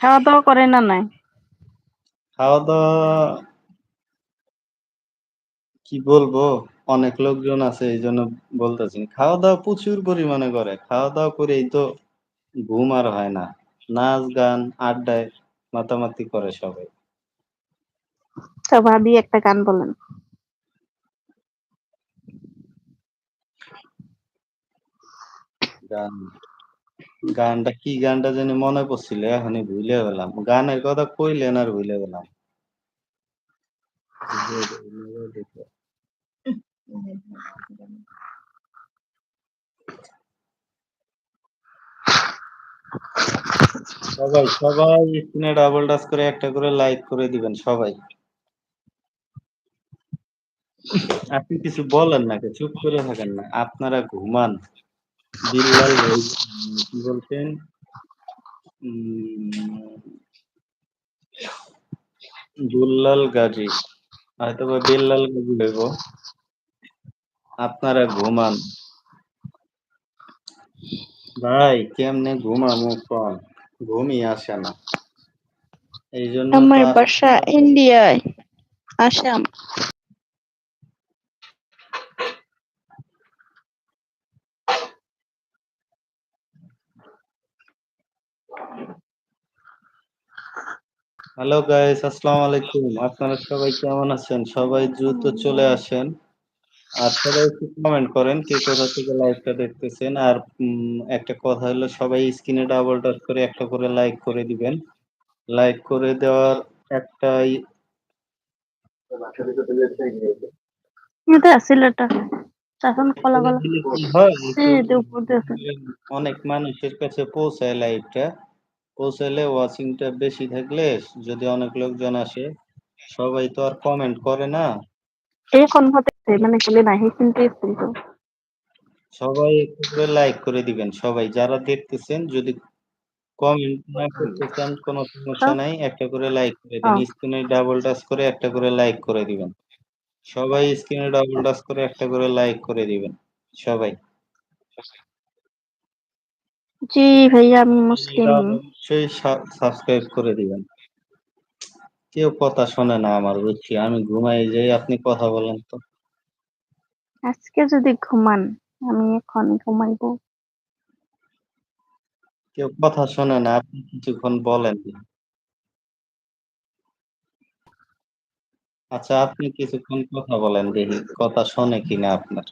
খাওয়া দাওয়া করে না নাই? খাওয়া দাওয়া কি বলব? অনেক লোকজন আছে এই জন্য বলতেছি। খাওয়া দাওয়া প্রচুর পরিমাণে করে। খাওয়া দাওয়া করেই তো ঘুম আর হয় না। নাচ গান আড্ডায় মাতামাতি করে সবাই। তো ভাবি একটা গান বলেন। গান। গানটা, কি গানটা জানি মনে পড়ছিল, এখনই ভুলে গেলাম। গানের কথা কইলেন আর ভুলে গেলাম। সবাই সবাই স্ক্রিনে ডাবল টাচ করে একটা করে লাইক করে দিবেন, সবাই। আপনি কিছু বলেন না? চুপ করে থাকেন না, আপনারা ঘুমান। ভাই কি বলছেন? দুল্লাল গাজী। হয়তো বা বিল্লাল গাজী হইব। আপনারা ঘুমান। ভাই কেমনে ঘুমামু কম ঘুমই আসে না। এই জন্য আমার বাসা ইন্ডিয়ায় আসাম। হ্যালো গাইস আসসালামু আলাইকুম আপনারা সবাই কেমন আছেন? সবাই দ্রুত চলে আসেন। আর সবাই একটু কমেন্ট করেন কে কোথা থেকে লাইভটা দেখতেছেন। আর একটা কথা হলো সবাই স্ক্রিনে ডাবল টাচ করে একটা করে লাইক করে দিবেন। লাইক করে দেওয়ার একটাই হয় অনেক মানুষের কাছে পৌঁছায় লাইভটা পৌঁছালে ওয়াচিংটা বেশি থাকলে যদি অনেক লোকজন আসে সবাই তো আর কমেন্ট করে না। এখন মানে গেলে নাই কিন্তু কিন্তু সবাই একটু করে লাইক করে দিবেন সবাই যারা দেখতেছেন যদি কমেন্ট না করতে চান কোনো সমস্যা নাই একটা করে লাইক করে দিন। স্ক্রিনে ডাবল টাচ করে একটা করে লাইক করে দিবেন। সবাই স্ক্রিনে ডাবল টাচ করে একটা করে লাইক করে দিবেন সবাই। জি ভাইয়া আমি মুসলিম। অবশ্যই সাবস্ক্রাইব করে দিবেন। কেউ কথা শোনে না আমার বুঝছি? আমি ঘুমাই যাই আপনি কথা বলেন তো। আজকে যদি ঘুমান আমি এখন ঘুমাইবো। কেউ কথা শোনে না আপনি কিছুক্ষণ বলেন। আচ্ছা আপনি কিছুক্ষণ কথা বলেন দেখি কথা শোনে কিনা আপনার।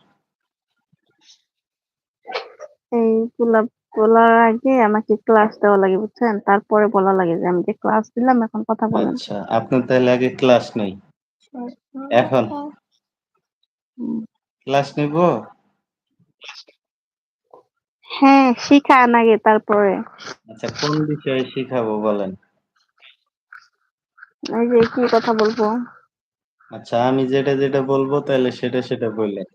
এই গোলাপ বলার আগে আমাকে ক্লাস দেওয়া লাগে বুঝছেন? তারপরে বলা লাগে যে আমি যে ক্লাস দিলাম এখন কথা বলেন। আচ্ছা আপনার তাহলে আগে ক্লাস নেই। এখন। ক্লাস নিব? হ্যাঁ শিখান আগে তারপরে। আচ্ছা কোন বিষয়ে শিখাবো বলেন? এই যে কি কথা বলব? আচ্ছা আমি যেটা যেটা বলব তাহলে সেটা সেটা বললেন।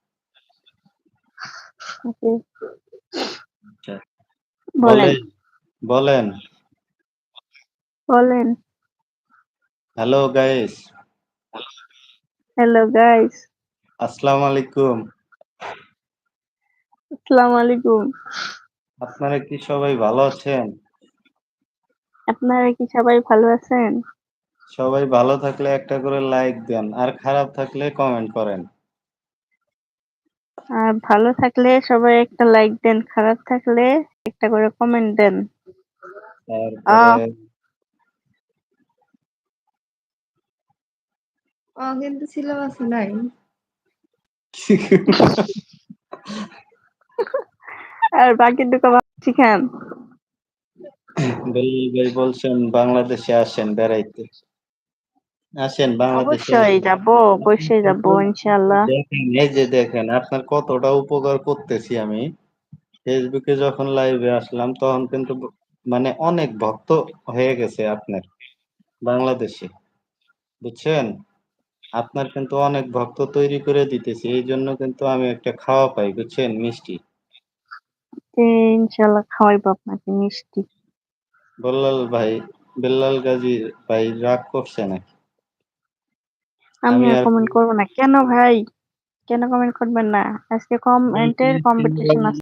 বলেন। বলেন বলেন। হ্যালো গাইস হ্যালো গাইস আসসালামু আলাইকুম। আসসালামু আলাইকুম। আপনারা কি সবাই ভালো আছেন? আপনারা কি সবাই ভালো আছেন? সবাই ভালো থাকলে একটা করে লাইক দেন আর খারাপ থাকলে কমেন্ট করেন। আর ভালো থাকলে সবাই একটা লাইক দেন খারাপ থাকলে একটা করে কমেন্ট দেন। তারপরে ও কিন্তু সিলেবাসে নাই। আর বাকিটুকু আবার শিখান। বেলাল ভাই বলছেন বাংলাদেশে আসেন বেড়াইতে। আসেন বাংলাদেশে অবশ্যই যাব অবশ্যই যাব ইনশাআল্লাহ। দেখেন এই যে দেখেন আপনার কতটা উপকার করতেছি আমি। ফেসবুকে যখন লাইভে আসলাম তখন কিন্তু মানে অনেক ভক্ত হয়ে গেছে আপনার বাংলাদেশে। বুঝছেন? আপনার কিন্তু অনেক ভক্ত তৈরি করে দিতেছি এই জন্য কিন্তু আমি একটা খাওয়া পাই বুঝছেন? মিষ্টি। যে ইনশাআল্লাহ খাওয়াইবো আপনাকে মিষ্টি। বল্লাল ভাই বেল্লাল গাজী ভাই রাগ করছে নাকি? আমি আর- কমেন্ট করব না। কেন ভাই? কেন কমেন্ট করবেন না? আজকে কমেন্টের কম্পিটিশন আছে।